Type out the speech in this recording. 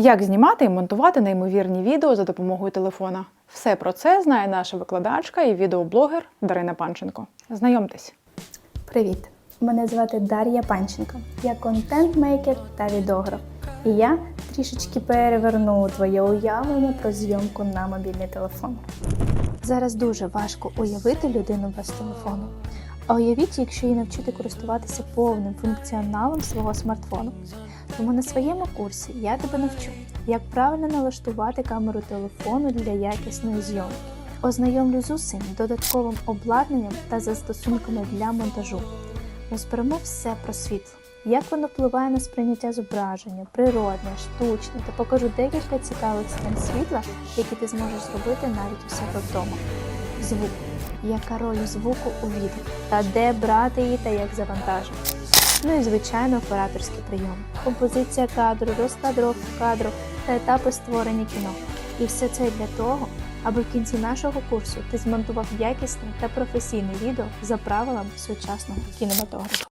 Як знімати і монтувати неймовірні відео за допомогою телефона? Все про це знає наша викладачка і відеоблогер Дарина Панченко. Знайомтесь. Привіт! Мене звати Дар'я Панченко. Я контент-мейкер та відеограф. І я трішечки переверну твоє уявлення про зйомку на мобільний телефон. Зараз дуже важко уявити людину без телефону. А уявіть, якщо її навчити користуватися повним функціоналом свого смартфону. Тому на своєму курсі я тебе навчу, як правильно налаштувати камеру телефону для якісної зйомки. Ознайомлю з усім додатковим обладнанням та застосунками для монтажу. Розберемо все про світло, як воно впливає на сприйняття зображення, природне, штучне та покажу декілька цікавих сцен світла, які ти зможеш зробити навіть у себе вдома. Звук. Яка роль звуку у відео та де брати її та як завантажити. Ну і звичайно операторський прийом, композиція кадру, розкадровка кадру та етапи створення кіно. І все це для того, аби в кінці нашого курсу ти змонтував якісне та професійне відео за правилами сучасного кінематографу.